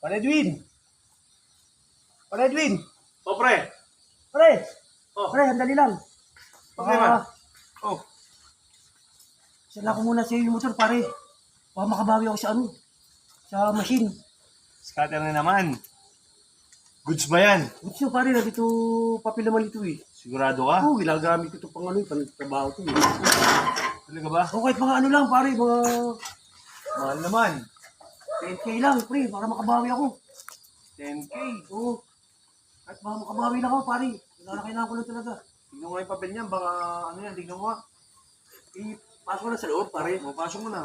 Pare Edwin! Pare Edwin! O pre, Pare! Oh. Pare, andali lang. Baka, oh, sala ko muna sa iyo yung motor, pare. Baka makabawi ako sa ano, sa machine. scatter na naman. Goods ba yan? Gusto pare, na dito papel naman ito eh. Sigurado ka? Oo, ginagamit ko ito pang ano, pang trabaho to eh. Talaga ba? O kahit mga ano lang, pare, mga Mahal naman. 10k lang, pre, para makabawi ako. 10K. Oo. Kahit baka makabawi lang ako, pare. Kailangan kailangan ko lang talaga. Tignan ko nga yung papel niyan. Baka ano yan, tignan ko nga. Pasok ko lang sa loob, pare. O, pasok mo na.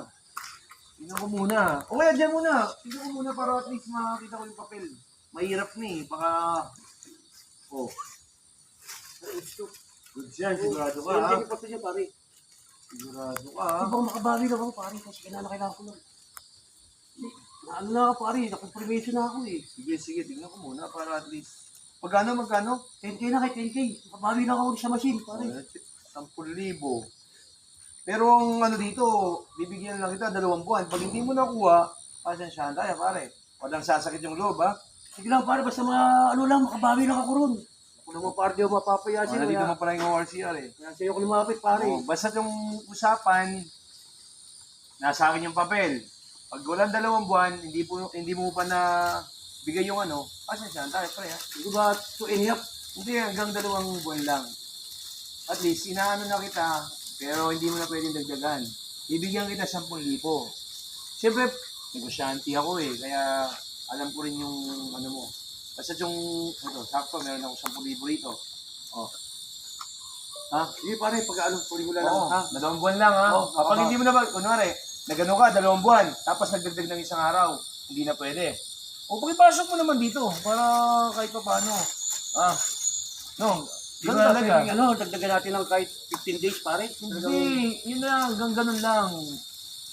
Tignan ko muna. O kaya dyan muna. Tignan ko muna para at least makakita ko yung papel. Mahirap na eh. Baka... Oh. Goods yan. Sigurado ka ha. Sigurado ka ha. Baka makabawi lang ako, pare, kasi kailangan kailangan ko lang. Ano na ako, pare, nakompromiso na ako eh. Sige, sige. Tignan ko muna para at least... Magkano, magkano? 10k na kay 10k. Makabawi lang ako sa machine, pare. 10,000. Pero ang ano dito, bibigyan lang kita dalawang buwan. Pag hindi mo nakuha, pasensyahan tayo pare. Walang sasakit yung loob ha. Sige lang, pare, basta mga ano lang, makabawi lang ako ron. Ako naman, pare, di ako mapapayasin. Wala dito mo pala yung ORCR eh. kaya sa'yo ko lumapit, pare. Oh, basta yung usapan, nasa akin yung papel. Pag walang dalawang buwan, hindi po hindi mo pa na bigay yung ano, pasensyahan tayo pre ha. Hindi ba, to any up? Hindi, hanggang dalawang buwan lang. At least, inaano na kita, pero hindi mo na pwedeng dagdagan. Bibigyan kita 10,000. Siyempre, negosyante ako eh, kaya alam ko rin yung ano mo. Basta yung, ito, sakto, meron ako 10,000 rito. Oh. Ha? Sige, pare, pag ano, puli mo lang. Oo, ha? dalawang buwan lang ha. Oo, Kapag baka- hindi mo na ba, kunwari, nagano ka, dalawang buwan, tapos nagdagdag ng isang araw, hindi na pwede. O, pakipasok mo naman dito, para kahit pa paano. Ah, no, ganun talaga. pwedeng, ano, dagdagan natin ng kahit 15 days, pare. Hindi, yun lang, hanggang ganun lang.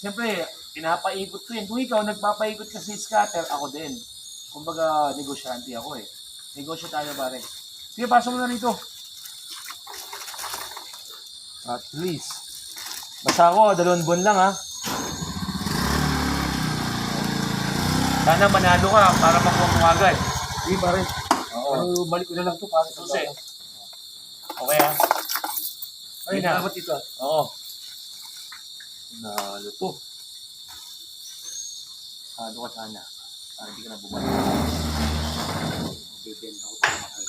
Siyempre, pinapaikot ko yun. Kung ikaw nagpapaikot ka sa scatter, ako din. Kumbaga, negosyante ako eh. Negosyo tayo pare. Sige, pasok mo na rito. At least. Basta ako, dalawang buwan lang ha. Sana manalo ka para makuha mo agad. Sige, pare. Oo. Pero balik ko na lang to, pare. Susi. Okay ha? Ay, Sige na. salamat dito. ah. Oo. Nalo to. Ano ka sana? Para hindi ka na bumalik. Bibenta ko ito mahal.